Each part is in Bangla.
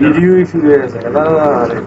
Videoyu şuraya kadar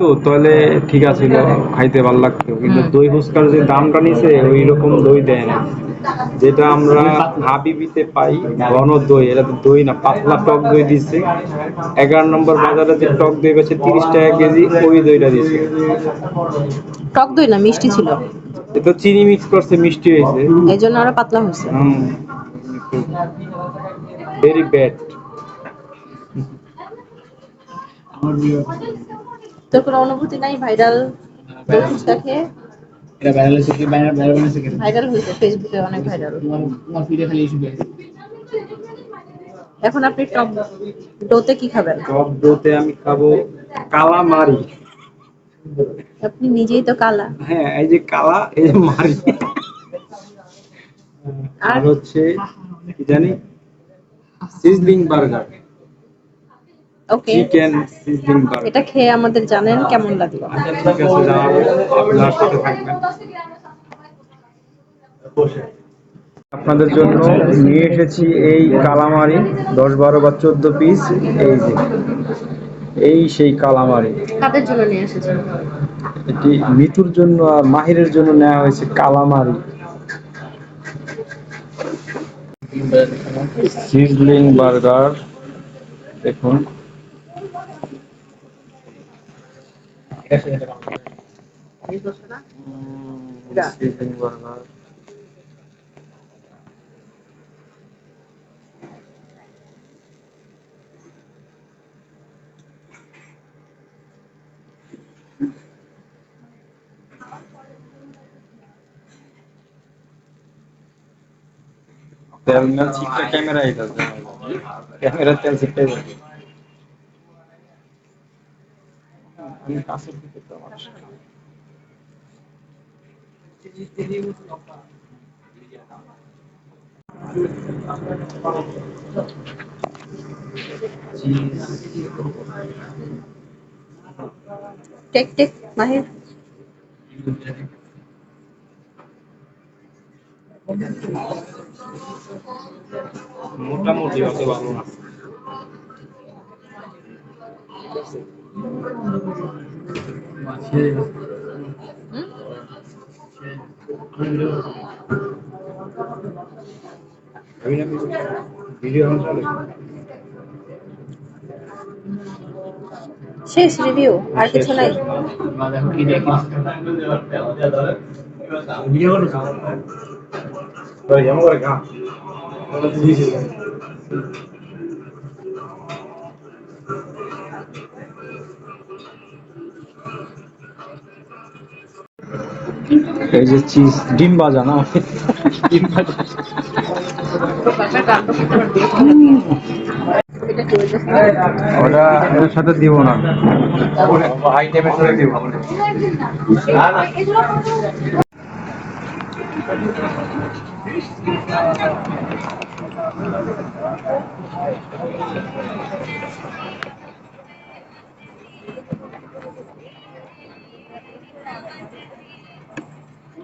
তো তাহলে ঠিক আছিল খাইতে ভালো লাগতো। কিন্তু দই ফুচকার যে দামটা নিছে ওই রকম দই দেয় না। যেটা আমরা হাবিবিতে পাই ঘন দই এটা তো দই না পাতলা টক দই দিচ্ছে এগারো নম্বর বাজারে যে টক দই বেছে তিরিশ টাকা কেজি ওই দইটা দিচ্ছে টক দই না মিষ্টি ছিল? এটা চিনি মিক্স করছে মিষ্টি হয়েছে। এই জন্য আরও পাতলা হয়েছে। ভেরি ব্যাড তোর কোনো অনুভূতি নাই ভাইরাল ফুচকা খেয়ে এটা ভাইরাল হয়েছে কি ভাইরাল ভাইরাল হয়েছে কি ভাইরাল হয়েছে ফেসবুকে অনেক ভাইরাল তোমার ফিডে খালি ইস্যু আছে এখন আপনি টক ডোতে কি খাবেন? টক দইতে আমি খাব কালামারি। আপনি নিজেই তো কালা। হ্যাঁ এই যে কালা এই যে মারি। আর আর হচ্ছে কি জানি? Sizzling burger okay chicken burger এটা খেয়ে আমাদের জানেন কেমন লাগল। ঠিক আছে জানাব আপনার সাথে থাকবেন। আপনাদের জন্য নিয়ে এসেছি এই কালামারি দশ বারো বা চোদ্দ পিস এই যে। এই সেই কালামারি। কাদের জন্য নিয়ে এসেছেন? এটি মিতুর জন্য আর মাহিরের জন্য নেওয়া হয়েছে কালামারি। সিজলিং বার্গার দেখুন। कैमेरा कैमेरा कैमरा कैमरा तेल सीट আমি কাছের দিকে তো আমার টেক টেক মাহির। মোটামুটি অত ভালো না। ভিডিও চলে শেষ রিভিউ আর কিছু নাই? ভিডিও এই যে চিজ ডিম ভাজা না? ডিম ভাজা। ওটা এর সাথে দিব না। হাই টেপের সাথে দিব।